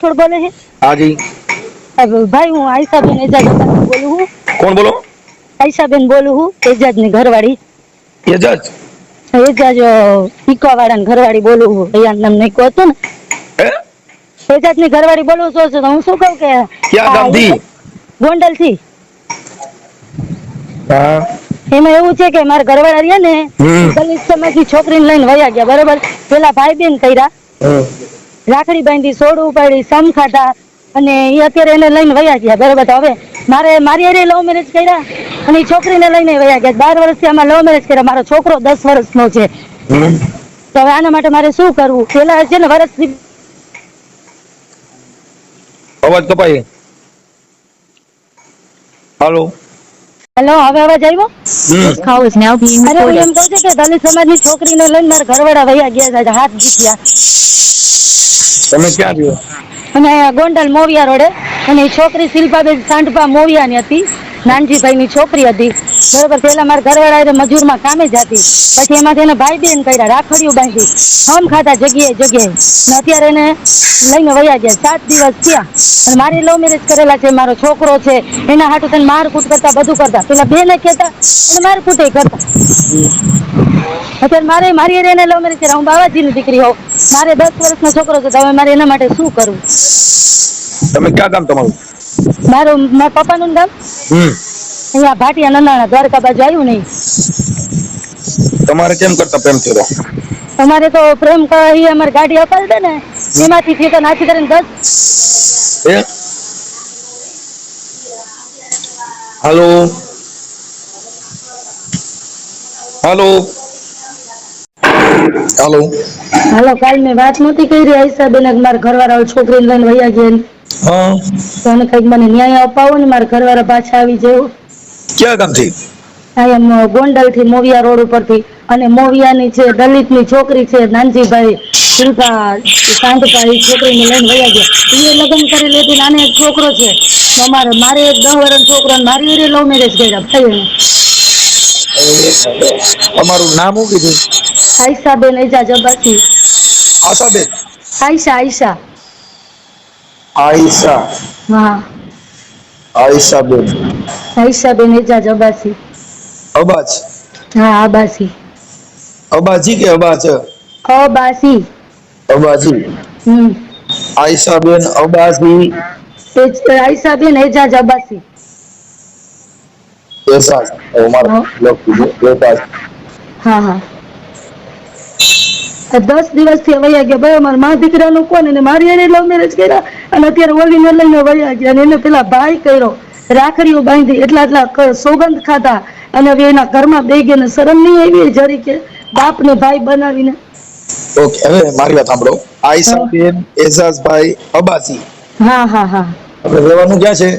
થોડ બોલે છે હવે ભાઈ હું આયશાબેન એજાજ બોલું છું. કોણ બોલો? આયશાબેન બોલું છું એજાજની ઘરવાળી. એજાજ? એજાજ ઈકવાવાળા ની ઘરવાળી બોલું છું. અહીંયા નામ નાખ્યું હતું ને. એજાજની ઘરવાળી બોલું છું તો હું શું કહું કે ક્યાં ગામથી? ગોંડલથી હા. એમાં એવું છે કે મારા ઘરવાળા રહ્યા ને. દલિત સમાજની છોકરીને લઈને વયા ગયા બરોબર? પેલા ભાઈ બેન કર્યા. રાખડી બાંધી સોડું ઉપાડી સમ ખાધા અને એ અત્યારે એને લઈને વયા ગયા. બરોબર તો હવે મારે મારી અરે લવ મેરેજ કર્યા અને એ છોકરીને લઈને વયા ગયા. બાર વર્ષથી આમાં લવ મેરેજ કર્યા. મારો છોકરો દસ વર્ષનો છે. તો હવે આના માટે મારે શું કરવું? પેલા છે ને વર્ષથી અવાજ કપાય હાલો. હેલો હવે અવાજ આવ્યો હમ. call is now being અરે હું એમ. કહું છું કે દલિત સમાજની છોકરીને લઈને મારા ઘરવાળા વયા ગયા છે હાથ જીત્યા તમે ક્યાં રહ્યો અને ગોંડલ મોવિયા રોડે અને એ છોકરી શિલ્પાબેન સાંઢપા મોવિયાની હતી નાનજીભાઈની છોકરી હતી. બરોબર પેલા મારા ઘરવાળા મજૂર મજૂરમાં કામે જ હતી પછી એમાંથી એને ભાઈ બેન કર્યા રાખડીઓ બાંધી. હમ ખાતા જગ્યાએ જગ્યાએ. ને અત્યારે એને લઈને વયા ગયા સાત દિવસ થયા. અને મારી લવ મેરેજ કરેલા છે મારો છોકરો છે. એના હાટુ થઈને મારકૂટ કરતા બધું કરતા. પેલા બેને કહેતા અને મારકૂટે કરતા. અત્યારે મારે મારી એને લવ મેરેજ કર્યા. હું બાવાજીની દીકરી હોઉં. મારે દસ વર્ષનો છોકરો છે તો હવે મારે એના માટે શું કરવું? તમે ક્યાં ગામ તમારું? મારું મારા પપ્પાનું નામ હમ અહીંયા ભાટિયા નંદાણા દ્વારકા બાજુ આવ્યું નહીં. તમારે કેમ કરતા પ્રેમ થયો અમારે તો પ્રેમ કહી અમારી ગાડી અપાલ દે ને એમાંથી થી તો નાખી કરીને દસ. હાલો? હાલો? હાલો? હાલો કાલ મેં વાત નહોતી કરી. આઈસા બેન મારા ઘરવાળા છોકરીને લઈને વૈયા ગયા તો કંઈક મને ન્યાય અપાવો ને મારા ઘરવાળા પાછા આવી જવું ક્યાં ગામથી અહીંયા ગોંડલથી મોવિયા રોડ ઉપરથી. અને મોવિયાની છે દલિતની છોકરી છે નાનજીભાઈ શિલ્પા શાંતભાઈ છોકરીને લઈને વયા ગયા. એ લગ્ન કરી લેતી નાને એક છોકરો છે. અમારે મારે એક દસ વર્ષ છોકરો મારી હારે લવ મેરેજ કર્યા. ભાઈ તમારું નામ શું કીધું? આયશા બેન જબાસી આશાબેન? આયશા આયશા. આયશા. હા. આયશાબેન. આયશા બેન એજાજ અબાસી. અબાજ? હા અબાસી. અબાજી કે અબાજ? અબાસી. અબાજી. હમ. આયશાબેન અબાજી. એજ- આયશા બેન એજાજ અબાસી. એસાજ મારો હા. લખી દે હા હા. દસ દસ દિવસથી વયા ગયા. ભાઈ અમારા મા દીકરાનું કોણ અને મારી એને લવ મેરેજ કર્યા. અને અત્યારે ઓલીને લઈને વયા ગયા અને એને પેલા ભાઈ કર્યો. રાખડીઓ બાંધી એટલા એટલા સોગંદ ખાધા. અને હવે એના ઘરમાં બે ગયા શરમ નહીં આવી જરી કે બાપ ને ભાઈ બનાવીને. ઓકે હવે મારી વાત સાંભળો. આયશાબેન એઝાઝભાઈ અબાસી હા હા હા. આપણે રહેવાનું ક્યાં છે?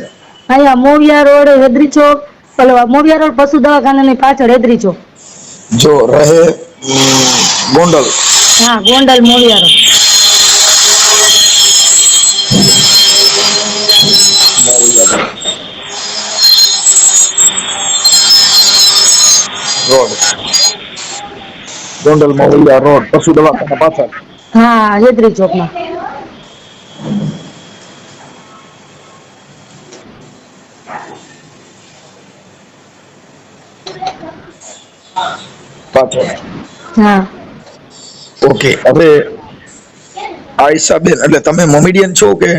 અહીંયા મોવિયા રોડ હેદરી ચોક પેલો મોવિયા રોડ પશુ દવાખાનાની પાછળ હેદરી ચોક. જો રહે ગોંડલ. હા Gondal Moviya road. Road Gondal Movaliya road પશુ દવાખાના પાછળ. હા હેદરી ચોકમાં પાછળ. હા. ઓકે હવે આયશાબેન એટલે તમે મોમેડિયન છો કે?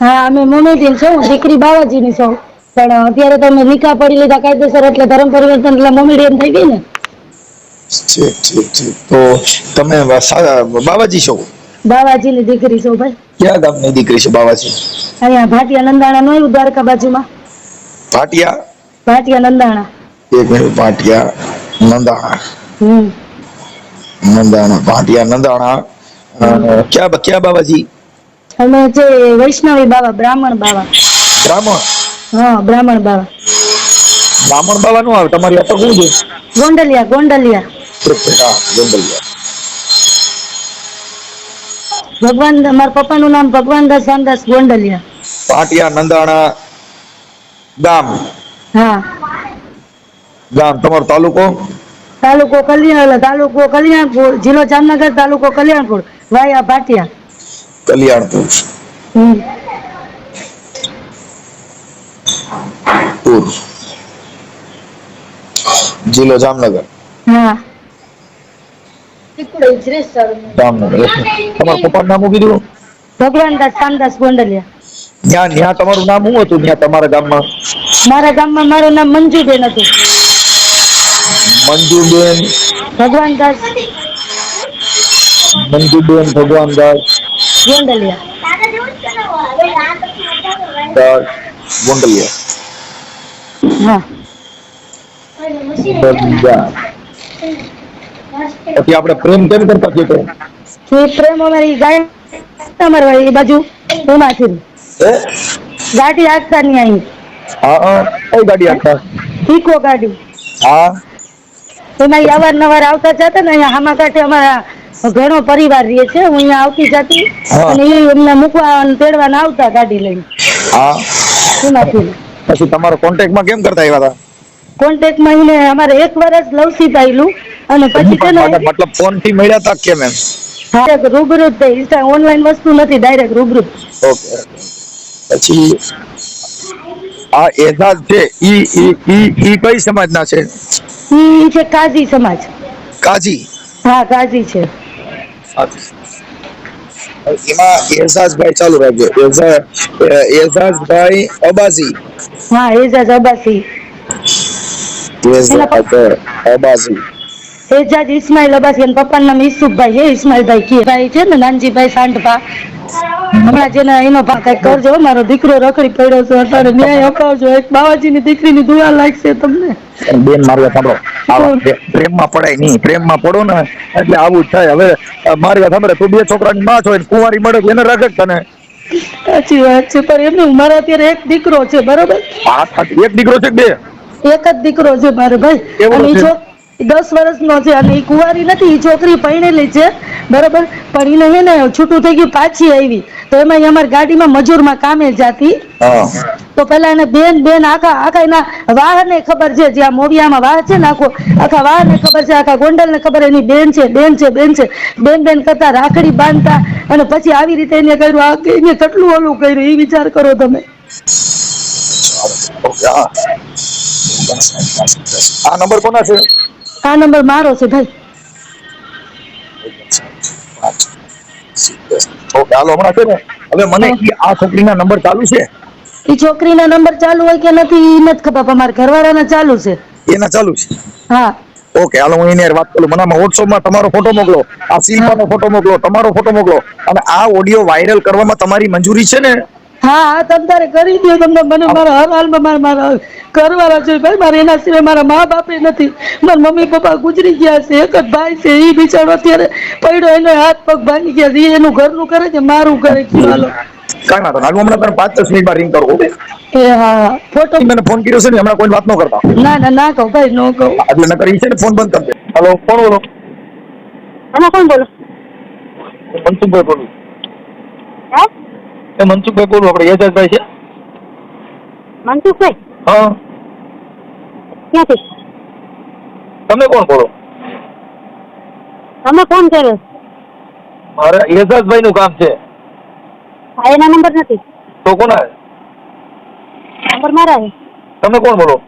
હા અમે મોમેડિયન છો દીકરી બાવાજીની છું. પણ અત્યારે તમે નિકાહ પડી લીધા કાયદેસર એટલે ધર્મ પરિવર્તન એટલે મોમેડીયન થઈ ગઈ ને. ઠીક ઠીક ઠીક. તો તમે બાબાજી બાવાજી છો? બાવાજીની દીકરી છો ભાઈ. ક્યાં ગામની દીકરી છે બાવાજી? અહીંયા ભાટિયા નંદાણા નો દ્વારકા બાજુમાં. ભાટિયા? ભાટિયા નંદાણા. એક મિનિટ ભાટિયા નંદાણા. હમ. નંદાણા ભાટિયા નંદાણા. ક્યાં ક્યાં બાવાજી? અમે જે વૈષ્ણવી બાવા બ્રાહ્મણ બાવા. બ્રાહ્મણ? હા બ્રાહ્મણ બાવા. બ્રાહ્મણ બાવા નું આવે તમારી અટક શું છે ગોંડલિયા ગોંડલિયા. ગોંડલિયા. ભગવાન મારા પપ્પાનું નામ ભગવાનદાસ રામદાસ ગોંડલિયા. પાટિયા નંદાણા ગામ. હા. ગામ તમારો તાલુકો? તાલુકો કલ્યાણ તાલુકો કલ્યાણપુર જિલ્લો જામનગર તાલુકો કલ્યાણપુર. વાયા ભાટિયા કલ્યાણપુર. હમ. પૂર જિલ્લો જામનગર હા. જામનગર તમારા પપ્પાનું નામ શું કીધું? ભગવાન કામદાસ ગોંડલિયા. ત્યાં ત્યાં તમારું નામ શું હતું? ત્યાં તમારા ગામમાં? મારા ગામમાં મારું નામ મંજુબેન હતું. મંજુબેન. ભગવાન દાસ મંજુબેન ભગવાનદાસ. ગોંડલિયા. ગોંડલિયા. પછી આપણે પ્રેમ કેમ કરતા છીએ તો? એ પ્રેમ અમારી ગાય હોય એ બાજુ એમાંથી હે? ગાડી હાંકતા નહીં અહીં. હા કઈ ગાડી આપતા ઇકો ગાડી. હા. એમાં અવારનવાર આવતા જતા ને અહીંયા હામા કાંઠે અમારા ઘણો પરિવાર રહે છે. હું અહીંયા આવતી જતી અને એ એમને મૂકવા અને તેડવા આવતા ગાડી લઈને. હા. એમાંથી પછી તમારો કોન્ટેક્ટમાં કેમ કરતા આવ્યા હતા કોન્ટેક્ટમાં એને અમારે એક વર્ષ લવસી પાયલું અને પછી તેનો મતલબ ફોનથી મળ્યા હતા કેમ એમ? હા રૂબરૂ જ ઇન્સ્ટા ઓનલાઈન વસ્તુ નથી ડાયરેક્ટ રૂબરૂ. ઓકે પછી આ એજાજ છે ઈ ઈ ઈ ઈ કઈ સમાજના છે? ઈ છે કાઝી સમાજ. કાજી હા કાઝી છે. એમાં એઝાઝભાઈ ચાલુ રાખજો. એઝાજ એઝાઝભાઈ અબાસી હા એજાજ અબ્બાસી અબાસી. એજાજ ઇસ્માઇલ અબાસી. અને પપ્પાનું નામ ઈસુફભાઈ હે ઇસ્માઇલભાઈ કે. ભાઈ છે ને નાનજીભાઈ સાંઢભા. હમણાં જેને એનો ભાગ કઈ કરજો મારો દીકરો રખડી પડ્યો છે અત્યારે ન્યાય અપાવજો. એક બાવાજીની દીકરીની દુઆ લાગશે તમને. બેન મારું સાંભળો આવા પ્રે- પ્રેમમાં પડાય નહીં. પ્રેમમાં પડો ને એટલે આવું જ થાય. હવે મારી વાત સાંભળે તું બે છોકરાની માં છો ને કુંવારી મળે એને રખડ તને. સાચી વાત છે પણ એમને મારા અત્યારે એક દીકરો છે બરોબર? એક દીકરો છે બે? એક જ દીકરો છે મારે ભાઈ. અને દસ વર્ષનો છે અને એ કુંવારી નથી એ છોકરી પરણેલી છે. બરોબર? પણ એને હે ને છૂટું થઈ ગયું પાછી આવી. તો એમાં અમારી ગાડીમાં મજૂરમાં કામે જાતી. તો પેલા એને બેન બેન આખા આખા એના વાહને ખબર છે જ્યાં મોવિયામાં વાહ છે ને આખો આખા વાહને ખબર છે આખા ગોંડલને ખબર એની બેન છે બેન છે બેન છે. બેન બેન કરતા રાખડી બાંધતા અને પછી આવી રીતે એને કર્યું આ એને કેટલું ઓલું કર્યું એ વિચાર કરો તમે. આ નંબર કોના છે? આ નંબર મારો છે ભાઈ. ઓકે હાલો હમણાં છે ને હવે મને આ છોકરીના નંબર ચાલુ છે. એ છોકરીના નંબર ચાલુ હોય કે નથી એ નથી ખબર પણ મારા ઘરવાળાના ચાલુ છે. એના ચાલુ છે? હા. ઓકે હાલો હું એની વાત કરું. મને આમાં વોટ્સઅપમાં તમારો ફોટો મોકલો આ શિલ્પાનો ફોટો મોકલો તમારો ફોટો મોકલો. અને આ ઓડિયો વાયરલ કરવામાં તમારી મંજૂરી છે ને? હા હા તમ તારે કરી દો તમને. મને મારા હર હાલમાં મારા મારા છે. ભાઈ મારે એના સિવાય મારા મા બાપે નથી. મારા મમ્મી પપ્પા ગુજરી ગયા છે. એક જ ભાઈ છે. એ બિચારો અત્યારે પડ્યો એનો હાથ પગ ભાંગી ગયા છે. એનું ઘરનું કરે છે મારું કરે છે. હાલો. કાંઈ વાંધો હાલ હમણાં તને પાંચ દસ મિનિટમાં રિંગ કરું એ હા ફોટો મને ફોન કર્યો છે ને હમણાં કોઈ વાત ન કરતા. ના ના ના કહું ભાઈ ન કહું. એટલે નકર ઈ છે ને ફોન બંધ કરી દે. હલો કોણ બોલો? આમાં કોણ બોલો? મનસુખભાઈ બોલું. હા? એ મનસુખભાઈ બોલું આપણે એજાજભાઈ છે? મનસુખભાઈ? હા. ક્યાંથી? તમે કોણ બોલો? તમે કોણ કર્યો? મારે એજાજભાઈ નું કામ છે. હા એના નંબર નથી. તો કોના? નંબર મારા છે. તમે કોણ બોલો?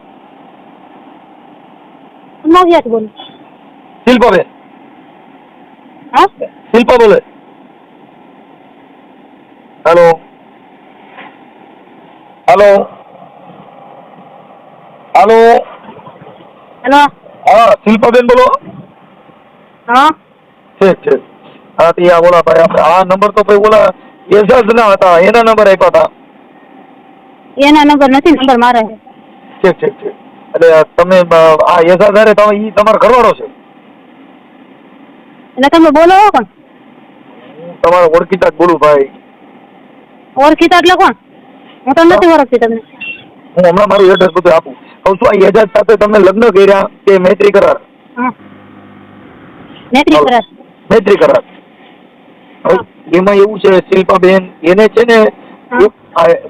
નવ્યાથી બોલો. શિલ્પાબેન હા? શિલ્પા બોલે. હેલો. હેલો હલો હેલો હા શિલ્પાબેન બોલો હા ઠીક ઠીક હા તે આ બોલા ભાઈ આપણે આ નંબર તો ભાઈ બોલા એજાજ ના હતા એના નંબર આપ્યા હતા એના નંબર નથી નંબર મારે ઠીક ઠીક ઠીક એટલે તમે આ એજાજ હારે તમે ઈ તમારો ઘરવાળો છે એટલે તમે બોલો કોણ તમારો ઓળખીતા બોલું ભાઈ ઓળખીતા એટલે કોણ હું તો નથી ઓળખતી તમને. હું હમણાં મારું એડ્રેસ બધું આપું. કહું છું આ એજાજ સાથે તમે લગ્ન કર્યા કે મૈત્રી કરાર? હા. નેત્રી કરાર. મૈત્રી કરાર. એમાં એવું છે શિલ્પાબેન એને છે ને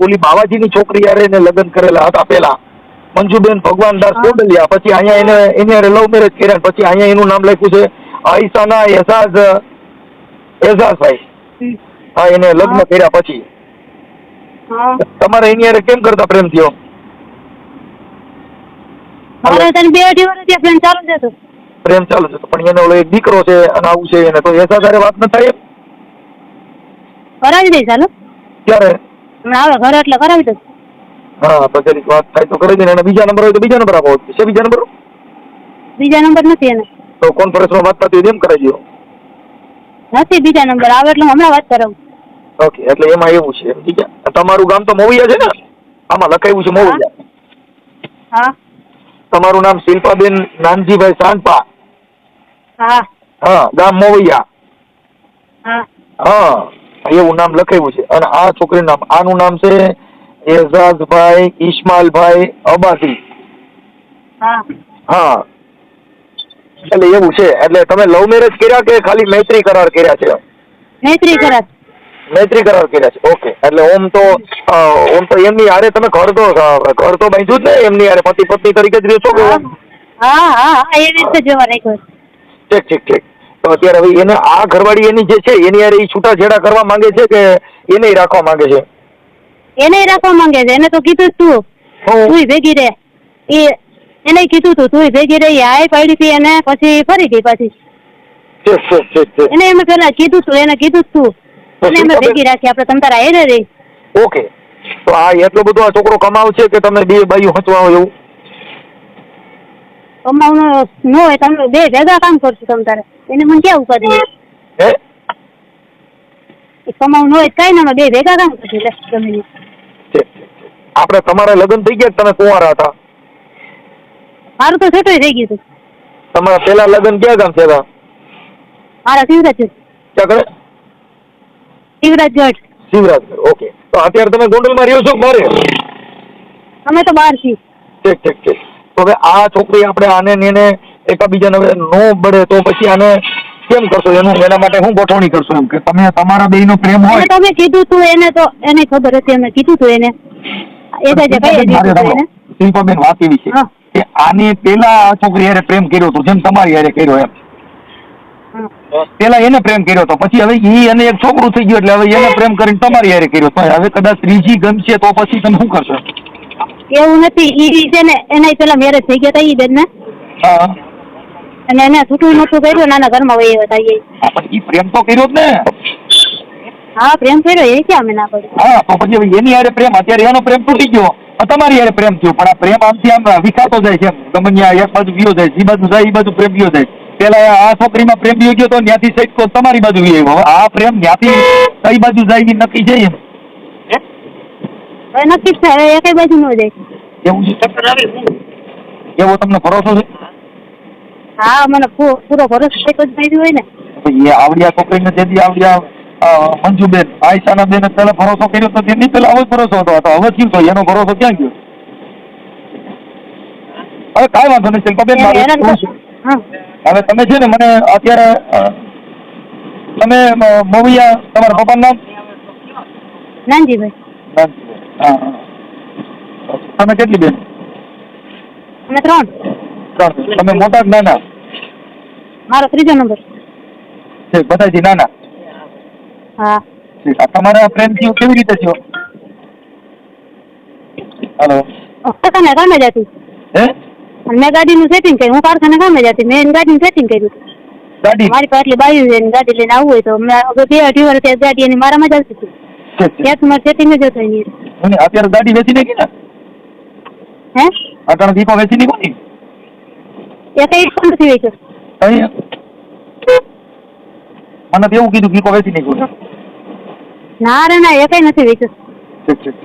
ઓલી બાવાજીની છોકરી યારે એને લગ્ન કરેલા હતા પેલા મંજુબેન ભગવાન દાસ કોડલિયા પછી અહીંયા એને એને યારે લવ મેરેજ કર્યા પછી અહીંયા એનું નામ લખ્યું છે આઈસાના એઝાઝ એઝાઝભાઈ. ભાઈ હા એને લગ્ન કર્યા પછી. તમારે એની હારે કેમ કરતા પ્રેમ થયો? મારે તને બે અઢી વર્ષથી ફ્રેન્ડ ચાલુ છે તો પ્રેમ ચાલુ છે પણ એનો એક દીકરો છે અને આવું છે એને તો એસા તારે વાત ન થાય? કરાવી દઈશ હાલો. ક્યારે? આવે ઘરે એટલે કરાવી દઉં હા તો જરીક વાત થાય તો કરી દે અને બીજા નંબર હોય તો બીજા નંબર આપો. છે બીજા નંબર? બીજા નંબર નથી એને. તો કોન્ફરન્સમાં વાત થતી એમ કરાવી દો નથી બીજા નંબર આવે એટલે હું હમણાં વાત કરાવું. ઓકે એટલે એમાં એવું છે ઠીક છે? તમારું ગામ તો મોવિયા છે ને? આમાં લખાયું છે મોવિયા હા. તમારું નામ શિલ્પાબેન નાનજીભાઈ સાંપા હા. હા ગામ મોવૈયા હા. હા એવું નામ લખાયું છે. અને આ છોકરીનું નામ આનું નામ છે એઝાઝભાઈ ઈસ્માલભાઈ અબાસી હા. હા. એટલે એવું છે. એટલે તમે લવ મેરેજ કર્યા કે ખાલી મૈત્રી કરાર કર્યા છે? મૈત્રી કરાર. મૈત્રી કરાર કર્યા છે. ઓકે. એટલે ઓમ તો ઓમ તો એમની હારે તમે ઘર તો ઘર તો બાંધ્યું જ ને એમની હારે પતિ પત્ની તરીકે જ રહો છો કે હા હા હા રીતે જોવા રાખ્યો ઠીક ઠીક ઠીક. તો અત્યારે હવે એને આ ઘરવાળી એની જે છે એની હારે ઈ છૂટાછેડા કરવા માંગે છે કે એને રાખવા માંગે છે? એને રાખવા માંગે છે. એને તો કીધું તું. હું? ભેગી રહે એ એને કીધું તું તું ભેગી રહી આય પાડી હતી એને પછી ફરી ગઈ પાછી. એને એમ પેલા કીધું તું એને કીધું તું. એને અમે ભેગી રાખી આપણે તમ તારા હેરે રહી ઓકે. તો આ એટલો બધો આ છોકરો કમાવ છે કે તમે બે બાયું હોય એવું? કમાવનો ન હોય તમે બે ભેગા કામ કરશું તમ તારે. એને મને ક્યાં ઉપાધિ હે? કમાવું ન હોય કઈ ના બે ભેગા કામ કરશું લે ઠીક. આપણે તમારા લગ્ન થઈ ગયા તમે કુંવારા હતા? મારું તો છોટું થઈ ગયું તમારા પેલા લગ્ન ક્યાં ગામ થયા મારા સિંધા છે. ક્યાં કરે? શિવરાજગઢ શિવરાજ ઓકે. તો અત્યારે તમે ગોંડલમાં રહ્યો છો મારે અમે તો બહાર છીએ. ઠીક ઠીક ઠીક. તો હવે આ છોકરી આપણે આને નેને એકાબીજાને હવે નો બળે તો પછી આને કેમ કરશો? એનું એના માટે હું ગોઠવણી કરશો એમ કે તમે તમારા બેયનો પ્રેમ હોય. તમે કીધું તું એને તો એને ખબર હતી અમે કીધું તું એને. એ તો જે કઈ શિલ્પાબેન વાત એવી છે કે આની પેલા આ છોકરી હારે પ્રેમ કર્યો હતો જેમ તમારી હારે કર્યો એમ. પેલા એને પ્રેમ કર્યો હતો પછી હવે ઈ અને એક છોકરું થઈ ગયું એટલે હવે એને પ્રેમ કરીને તમારી હારે કર્યો. તો હવે કદાચ ત્રીજી ગમશે તો પછી તમે શું કરશો? એવું નથી. ઈ છે ને એના પેલા મેરેજ થઈ ગયા હતા ઈ બેન ને હા. અને એને છૂટું નહોતું કર્યું નાના ઘરમાં હોય એવા થાય ઈ. પ્રેમ તો કર્યો જ ને. હા પ્રેમ કર્યો એ ક્યાં અમે ના પડી હા તો પછી હવે એની હારે પ્રેમ અત્યારે એનો પ્રેમ તૂટી ગયો. તમારી હારે પ્રેમ થયો. પણ આ પ્રેમ આમથી આમ વિકાતો જાય છે તમને ગમે એક બાજુ ગયો જાય એ બાજુ જાય એ બાજુ પ્રેમ ગયો જાય. પેલા આ છોકરીમાં પ્રેમ વિયો ગયો તો ત્યાંથી સહિત તો તમારી બાજુ વિયો આવ્યો. આ પ્રેમ ત્યાંથી કઈ બાજુ જાય નક્કી છે એમ? નક્કી થાય એ કઈ બાજુ નો જાય. એવું છે? એવો તમને ભરોસો છે? હા મને પૂરો ભરોસો છે કોઈ થઈ હોય ને. એ આવડિયા છોકરીને જેથી આવડિયા મંજુબેન આયશાના બેન પેલા ભરોસો કર્યો તો તેની પેલા હવે ભરોસો હતો. તો હવે થયું તો એનો ભરોસો ક્યાં ગયો? હવે કાંઈ વાંધો નહીં શિલ્પાબેન હા. હવે તમે છે ને મને અત્યારે તમે મોવિયા તમારા પપ્પાનું નામ? નાનજીભાઈ. હા, હા. તમે કેટલી બેન? અમે ત્રણ. ત્રણ. તમે મોટા કે નાના? મારો ત્રીજો નંબર. છે બધાથી નાના? હા. તમારા પ્રેમથી કેવી રીતે છો હાલો. તમે કામે જતી હે? મેં ગાડીનું સેટિંગ કર્યું. હું કારખાને કામે જતી મેં એની ગાડીનું સેટિંગ કર્યું. ગાડી? મારી પાસે બાયું છે એની ગાડી લઈને આવવું હોય તો મેં બે અઢી વર્ષ ત્યાં ગાડી એની મારામાં જ આવતી હતી. ત્યાં તમારે સેટિંગ જ હતું એની. અત્યારે ગાડી વેચી નાખી ને? હે? અટાણે દીપો વેચી નાખો ને એ કઈ પણ નથી વેચ્યો. મને તો એવું કીધું દીપો વેચી નાખ્યો ના રે ના એ કઈ નથી વેચ્યો. ઠીક ઠીક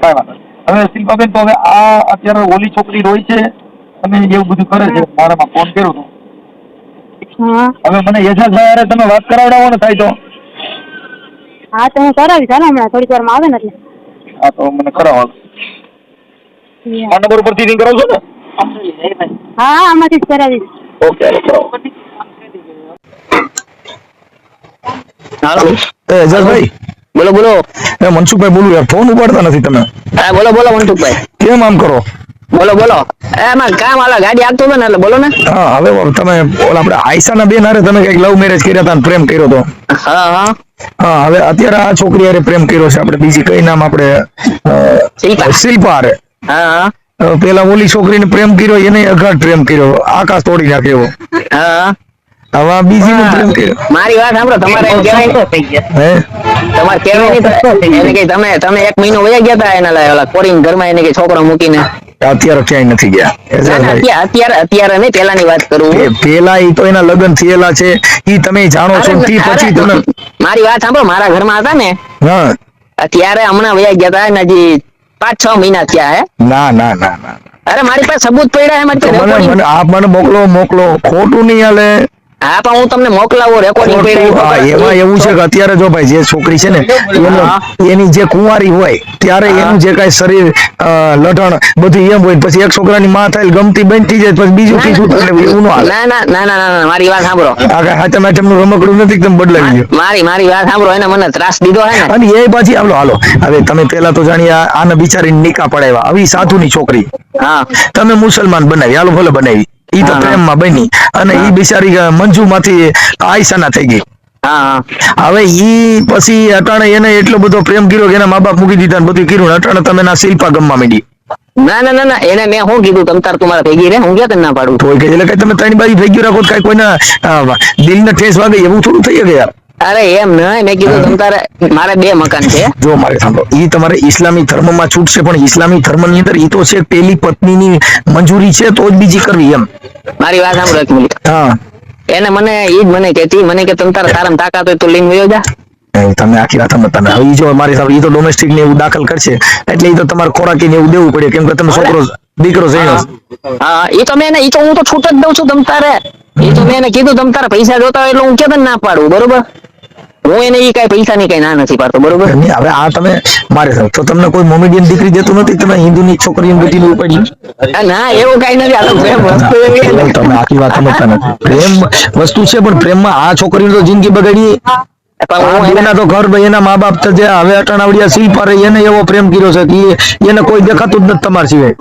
કાંઈ વાંધો હવે શિલ્પાબેન તો હવે આ અત્યારે ઓલી છોકરી રોઈ છે. અને એવું બધું કરે છે મારામાં ફોન કર્યો હતો હા. હવે મને યશાસભાઈ હારે તમે વાત કરાવડાવો ને થાય તો. હા તો હું કરાવીશ હાલો હમણાં થોડીક વારમાં આવે ને એટલે. હા તો મને કરાવો. આ નંબર ઉપરથી રિંગ કરાવશો ને? હા હા આમાંથી જ કરાવીશ. ઓકે હાલો કરાવો. એ એજાઝભાઈ બોલો બોલો. એ મનસુખભાઈ બોલું યાર ફોન ઉપાડતા નથી તમે. હા બોલો બોલો મનસુખભાઈ. કેમ આમ કરો? બોલો બોલો. એમાં કામ આલા ગાડી આપતો હતો ને એટલે બોલો ને. હા હવે તમે ઓલા આપણે આયશાના બેન હારે તમે કંઈક લવ મેરેજ કર્યા હતા પ્રેમ કર્યો હતો હા હા. હા હવે અત્યારે આ છોકરી હારે પ્રેમ કર્યો છે. આપણે બીજી કઈ નામ આપણે અ, શિલ્પા. હારે. હા પેલા ઓલી છોકરીને પ્રેમ કર્યો એને અઘાટ પ્રેમ કર્યો. આકાશ તોડી નાખ્યો એવો. હા. હવે બીજી બીજીને પ્રેમ કર્યો મારી વાત સાંભળો તમારે એમ કહેવાય નહીં. હે? તમારે કહેવાય નહીં એને કે તમે તમે એક મહિનો વયા ગયા હતા એના લાય ઓલા ફોરીન ઘરમાં એને કે છોકરો મૂકીને? અત્યારે ક્યાંય નથી ગયા. ના, ના. અત્યારે અત્યારે નહીં પેલાની વાત કરું પેલા ઈ તો એના લગ્ન થયેલા છે. ઈ તમે જાણો છો થી પછી તમે મારી વાત સાંભળો મારા ઘરમાં હતા ને હા. અત્યારે હમણાં વયા ગયા હતા એના હજી પાંચ છ મહિના થયા હે? ના ના ના ના અરે મારી પાસે સબૂત પડ્યા હે મારી તો પાસે મને આપ મને મોકલો મોકલો. ખોટું નહીં હાલે. હા પણ હું તમને મોકલાવો રેકોર્ડિંગ એમાં એવું છે કે અત્યારે જો ભાઈ જે છોકરી છે ને એની જે કુંવારી હોય ત્યારે એનું જે કઈ શરીર લઢણ બધું એમ હોય પછી એક છોકરાની માં થાય ગમતી બની થઈ જાય પછી બીજું કીધું એટલે એવું ના ના ના ના ના મારી વાત સાંભળો. આ કઈ હાથમ હાથમનું રમકડું નથી તમે બદલાવી ગયો મારી મારી વાત સાંભળો એને મને ત્રાસ દીધો હે ને. અને એ પાછી હાલો હાલો હવે તમે પેલા તો જાણી આને બિચારીને નિકા પડાવ્યા. આવી સાધુની છોકરી. હા. તમે મુસલમાન બનાવી હાલો ભલે બનાવી. ઈ તો. પ્રેમમાં બની અને ઈ બિચારી મંજુ માંથી આયસાના થઈ ગઈ. હવે ઈ પછી અટાણે એને એટલો બધો પ્રેમ કર્યો કે એના મા બાપ મૂકી દીધા બધું કર્યું અટાણે તમે ના શિલ્પા ગમવા માંડી. ના ના ના ના એને મેં શું કીધું? તમ તાર તમારા મારા ભેગી રે હું ક્યાં ના પાડું? તો કે એટલે કઈ તમે ત્રણ બાજુ ભેગી રાખો કઈ કોઈના દિલને ઠેસ વાગે એવું થોડું થઈ યાર અરે એમ નહીં મેં કીધું તમ તારે મારે બે મકાન છે. જો મારે સાંભળો ઈ તમારે ઇસ્લામી ધર્મમાં છૂટશે પણ ઇસ્લામી ધર્મની અંદર ઈ તો છે પેલી પત્નીની મંજૂરી છે તો જ બીજી કરવી એમ. મારી વાત સાંભળો એક મિનિટ. હા. એને મને ઈ જ મને કહેતી મને કે તમ તારે તારામાં તાકાત હોય તો લઈને વયો જા. તમે આખી સમજતા તમે હવે જો મારી સામે એ તો ડોમેસ્ટિક ને એવું દાખલ કરશે એટલે એ તો તમારે ખોરાકી ને એવું દેવું પડે કેમ કે તમે છોકરો દીકરો છે. હા એ તો મેં એ તો હું તો છૂટ જ દઉં છું તમ તારે. એ તો મેં એને કીધું તમ તારે પૈસા જોતા હોય એટલે હું કેમ ના પાડું બરોબર? હું એને એ કઈ પૈસા ની કઈ ના નથી પાડતો બરોબર? હવે આ તમે મારે તો તમને કોઈ મોમેડિયન દીકરી દેતું નથી? તમે હિન્દુની બેટી ની ઉપાડી ના એવું કઈ નથી આ તો પ્રેમ વસ્તુ એવી તમે આખી વાત સમજતા નથી. પ્રેમ વસ્તુ છે પણ પ્રેમમાં આ છોકરી તો જિંદગી બગાડી એને- તો ઘર એના મા બાપ તો જે હવે અટાણાવડિયા શિલ્પા રહી એને એવો પ્રેમ કર્યો છે કે એને કોઈ દેખાતું જ નથી તમારા સિવાય.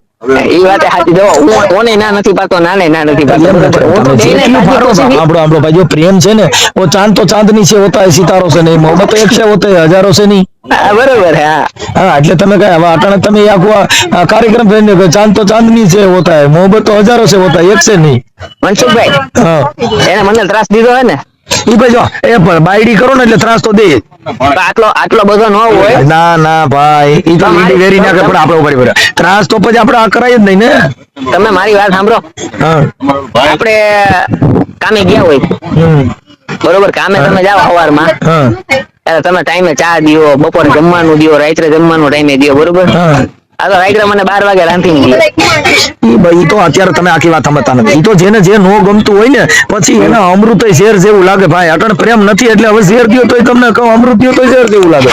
પ્રેમ છે ને ચાંદ તો ચાંદની છે હોતા સિતારો છે ને મોહબ્બત એક છે હોતે હજારો છે નહીં. બરોબર હા. હા એટલે તમે કઈ હવે અટાણે તમે આખો આ કાર્યક્રમ થઈને ચાંદ તો ચાંદની છે હોતા મોહબ્બત તો હજારો છે હોતા એક છે નહીં. મનસુખભાઈ હા. એને મને ત્રાસ દીધો હે ને. ઈ ભાઈ જો એ પણ બાયડી કરો ને એટલે ત્રાસ તો દે. આટલો આટલો બધો ન હોય. ના ના ભાઈ ઈ તો ઈડી વેરી ના કે પણ આપણે ઉપર ઉપર ત્રાસ તો પછી આપણે આ કરાય જ નહીં ને. તમે મારી વાત સાંભળો. હા. આપણે કામે ગયા હોય. બરોબર કામે તમે જાઓ સવારમાં. તમે ટાઈમે ચા દિયો બપોરે જમવાનું દિયો રાત્રે જમવાનું ટાઈમે દિયો બરોબર? હા. આ તો રાઈડર મને બાર વાગે રાંધી ઈ ભાઈ તો અત્યારે તમે આખી વાત સમજતા નથી. તો જેને જે નો ગમતું હોય ને પછી એના અમૃત ઝેર જેવું લાગે. ભાઈ અટણ પ્રેમ નથી એટલે હવે ઝેર દો તોય તમને કહું અમૃત દ્યો તોય ઝેર જેવું લાગે.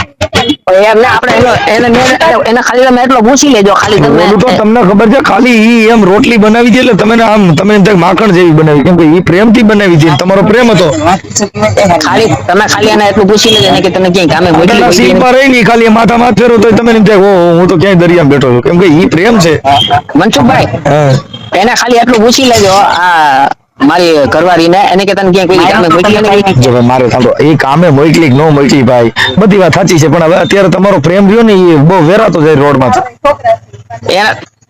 આપણે એનો એને એને ખાલી તમે એટલો પૂછી લેજો ખાલી તમે તો તમને ખબર છે ખાલી ઈ એમ રોટલી બનાવી છે એટલે તમે આમ તમે એમ માખણ જેવી બનાવી કેમ કે ઈ પ્રેમથી બનાવી છે તમારો પ્રેમ હતો. ખાલી તમે ખાલી એને એટલું પૂછી લેજો ને કે તમે ક્યાંય કામે મોકલી અત્યારના હોય રહી ની ખાલી માથા માથ ફેરો તો તમે એમ થાય ઓહો હું તો ક્યાંય દરિયામાં બેઠો છું કેમ કે ઈ પ્રેમ છે. મનસુખભાઈ એને ખાલી એટલું પૂછી લેજો આ મારી ઘરવાળીને એને કે તને ક્યાંય કોઈ કામે મોકલી જો મારે સાંભળો એ કામે મોકલી નો મોકલી ભાઈ? બધી વાત સાચી છે પણ હવે અત્યારે તમારો પ્રેમ રહ્યો ને એ બહુ વેરાતો જાય રોડમાં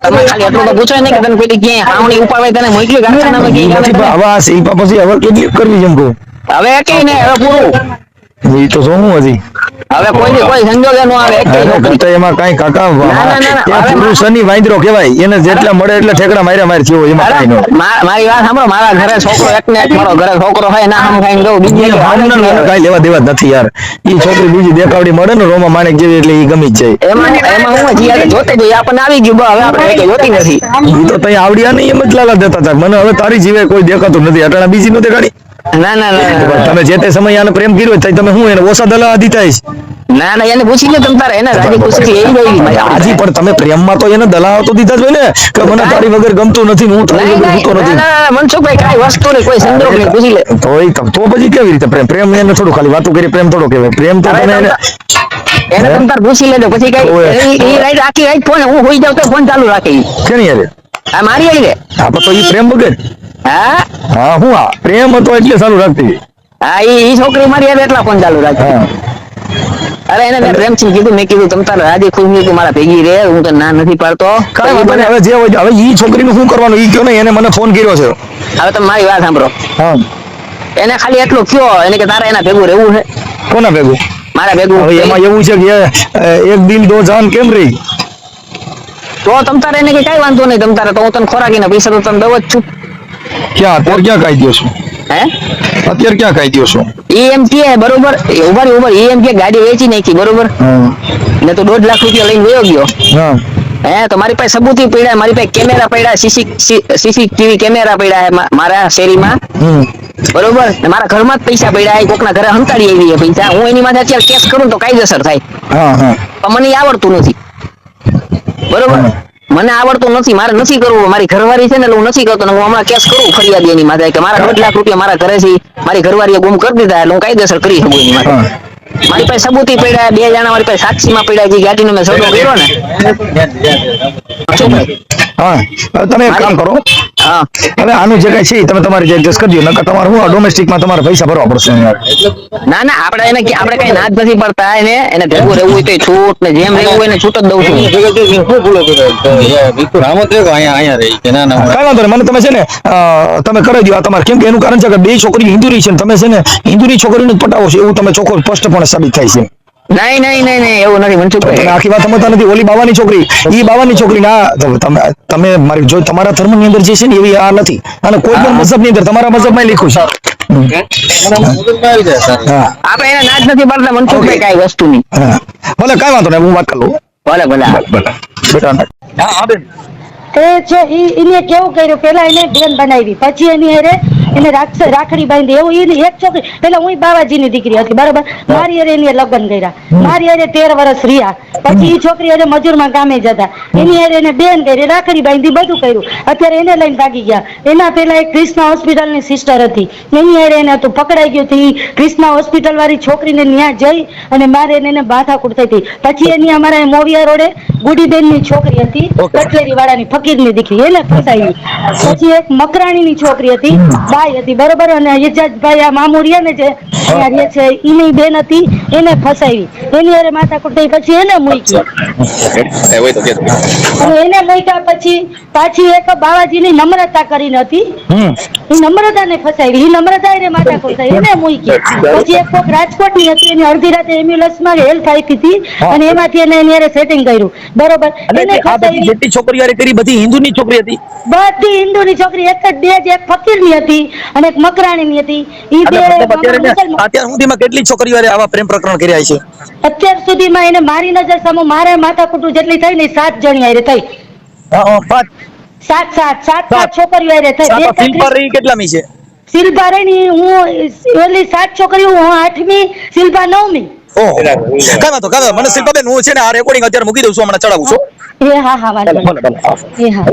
તમે ખાલી એટલું તો પૂછો ને કે તને પેલી ક્યાંય હાવણી ઉપાડે તને મોકલી ક્યાંય પણ હવે આ શિલ્પા પછી હવે કેટલી કરવી જેમ કહું? હવે કઈ ને હવે પૂરું. એ તો શું હજી. હવે કોઈ કોઈ સંજોગે નો આવે. કરતા એમાં કઈ કાકા. પુરુષની વાંદરો કહેવાય એને જેટલા મળે એટલે ઠેકડા માર્યા માર થયો એમાં કઈ નો મારી વાત સાંભળો મારા ઘરે છોકરો એક ને એક મારો ઘરે છોકરો હોય ના હમ ખાઈને જવું બીજી. કાંઈ લેવા દેવા નથી યાર. ઈ છોકરી બીજી દેખાવડી મળે ને રોમા માણેક જેવી એટલે ઈ ગમી જ જાય. એમાં એમાં હું હજી યાર જોતે જોઈએ આપણને આવી ગયું હવે આપણે કઈ જોતી નથી. ઈ તો તઈ આવડ્યા નહીં એમ જ લાલા દેતા હતા મને હવે તારી જીવે કોઈ દેખાતું નથી. અટાણા બીજી નો દેખાડી ના ના ના, ના. તમે જે તે સમય આને પ્રેમ કર્યો તઈ તમે હું એને ઓછા દલા દીતા? ના ના એને પૂછી લે તમ તારે એને રાજી ખુશીથી એવી ગઈ આજી પણ તમે પ્રેમમાં તો એને દલાવ તો દીધા જ હોય ને કે મને તારી વગર ગમતું નથી ને હું તારી વગર સૂતો નથી. મનસુખભાઈ કાંઈ વસ્તુ નહીં કોઈ સંદર્ભ નહીં પૂછી લે. તો ઈ તો તો પછી કેવી રીતે પ્રેમ? પ્રેમ એને થોડું ખાલી વાતો કરી પ્રેમ થોડો કહેવાય. પ્રેમ તો તમે એને એને તમ તાર પૂછી લેજો પછી કઈ. એ- રાઈટ આખી રાઈટ ફોન હું હોઈ જાવ તો ફોન ચાલુ રાખી. કેની અરે આ મારી આવી રે હા તો ઈ પ્રેમ વગર? હા? હા હું આ? પ્રેમ હતો એટલે સારું રાખતી. હા ઈ છોકરી મારી એટલા ફોન ચાલુ રાખે. અરે એને મેં પ્રેમથી કીધું મેં કીધું તમ તારે રાજી ખુશ નહીં મારા ભેગી રે હું તો ના નથી પાડતો. હવે જે હોય હવે ઈ છોકરીનું શું કરવાનું? ઈ કયો ને એને મને ફોન કર્યો છે. હવે તમે મારી વાત સાંભળો. હા. એને ખાલી એટલું કયો એને કે તારે એના ભેગું રહેવું છે. કોના ભેગું? મારા ભેગું હવે એમાં એવું છે કે એક દિલ દો જાન કેમ રહી? તો તમ તારે એને કે કઈ વાંધો નહીં તમ તારે તો હું તને ખોરાકીને પૈસા તો તને દઉં જ છું. ક્યાં અત્યારે ક્યાં કાઈ દો છો? હે? અત્યારે ક્યાં કાઈ દો છો? ઈ એમ કે બરોબર ઉભર ઉભર એમ કે ગાડી વેચી નાખી બરોબર? ને તો દોઢ લાખ રૂપિયા લઈને વયો ગયો. હા. હે તો મારી પાસે સબૂતી પડ્યા મારી પાસે કેમેરા પડ્યા સીસી સીસીટીવી કેમેરા પડ્યા મારા શેરીમાં. બરોબર? ને મારા ઘરમાં જ પૈસા પડ્યા કોકના ઘરે હંતાડી આવી પૈસા. હું એની માથે અત્યારે કેસ કરું તો કાયદેસર થાય. પણ મને આવડતું નથી. બરોબર? મને આવડતું નથી મારે નથી કરવું મારી ઘરવાળી છે ને એટલે હું નથી કરતો હું હમણાં કેસ કરું ફરિયાદ એની માથે કે મારા દોઢ લાખ રૂપિયા મારા ઘરેથી મારી ઘરવાળીએ ગુમ કરી દીધા એટલે હું કાયદેસર કરી શકું એની માથે. મારી પાસે સબૂતી પડ્યા બે જણા મારી પાસે સાક્ષીમાં પડ્યા જે ગાડીનો મેં સોદો કર્યો ને? હા. તમે એક કામ કરો. હા. હવે આનું જે કઈ છે તમે તમારી એડજસ્ટ કરજો નકર તમારે હું ડોમેસ્ટિકમાં તમારે પૈસા ભરવા પડશે ના ના આપણે એને આપણે કઈ નાદ નથી પડતા એને એને ભેગું રહેવું હોય તો છૂટ ને જેમ રહેવું હોય ને છૂટ જ દઉં છું. કઈ વાંધો નહીં મને તમે છે ને તમે કરી દો આ તમારે. કેમ કે એનું કારણ છે કે બે છોકરી હિન્દુની છે ને તમે છે ને હિન્દુની છોકરીને જ પટાવો છો એવું તમે ચોખ્ખો સ્પષ્ટપણે સાબિત થાય છે. નહીં નહીં નહીં નહીં એવું નથી મનસુખભાઈ આખી વાત સમજતા નથી. ઓલી બાવાની છોકરી. ઈ બાવાની છોકરી ના તમે તમે મારી જો તમારા ધર્મની અંદર જે છે ને એવી આ નથી. અને કોઈ પણ મઝહબની અંદર તમારા મઝહબમાં લખ્યું છે. આપણે એને નાદ નથી પડતા મનસુખભાઈ કઈ વસ્તુની. હા. ભલે કઈ વાંધો નહીં હું વાત કરું. ભલે ભલે. ભલે બેટા. હા હા બેન. છે એને કેવું કર્યું? પેલા એને બેન બનાવી. પછી એની હારે એને રાખડી બાંધી. એવું એની એક છોકરી પેલા હું બાવાજીની દીકરી હતી બરોબર? મારી હારે એની લગ્ન કર્યા. મારી હારે તેર વર્ષ રહ્યા. પછી એ છોકરી હારે મજૂરમાં કામે જતા. એની હારે એને બેન કરી રાખડી બાંધી બધું કર્યું. અત્યારે એને લઈને ભાગી ગયા. એના પેલા એક ક્રિષ્ના હોસ્પિટલની સિસ્ટર હતી. એની હરે એને હતું પકડાઈ ગયું હતી ક્રિષ્ના હોસ્પિટલ વાળી છોકરીને ત્યાં જઈ અને મારે એને એને માથાકૂટ થઈ હતી પછી એની અમારા મોવિયા રોડે ગુડીબેનની છોકરી હતી કટલેરી વાળાની ફકીરની દીકરી એટલે ફસાવી પછી એક મકરાણીની છોકરી હતી બાઈ હતી બરોબર? અને યજાજભાઈ આ મામુરિયા ને જે રહે છે એની બેન હતી એને ફસાવી એની અરે માતા થઈ પછી એને મૂકી. એને મૂક્યા પછી પાછી એક બાવાજીની નમ્રતા કરીને હતી. એ નમ્રતા ને ફસાવી એ નમ્રતા એને માતા કુટાઈ. એને મૂકી. પછી એક કોક રાજકોટની હતી એની અડધી રાતે એમ્બ્યુલન્સમાં હેલ્થ આપી હતી અને એમાંથી એને એની અરે સેટિંગ કર્યું. બરોબર? એને છોકરીઓ કરી બધી હિન્દુની છોકરી હતી. બધી હિન્દુની છોકરી એક જ બે જ એક ફકીરની હતી અને એક મકરાણીની હતી. ઈ બે અત્યારે સુધીમાં કેટલી છોકરીઓ આવા પ્રેમ પ્રકરણ કર્યા છે? અત્યાર સુધીમાં એને મારી નજર સામે મારે માથાકૂટું જેટલી થઈ ને સાત જણી હારે થઈ. સાત. સાત સાત સાત છોકરીઓ હારે થઈ. બે છોકરી- કેટલામી છે? શિલ્પા રે ની હું ઓલી સાત છોકરીઓ હું આઠમી શિલ્પા નવમી. ઓહો. વાંધો કઈ વાંધો. મને શિલ્પાબેન હું છે ને આ રેકોર્ડિંગ અત્યારે મૂકી દઉં છું હમણાં ચડાવું છું. એ હા હા વાંધો નહીં. એ હા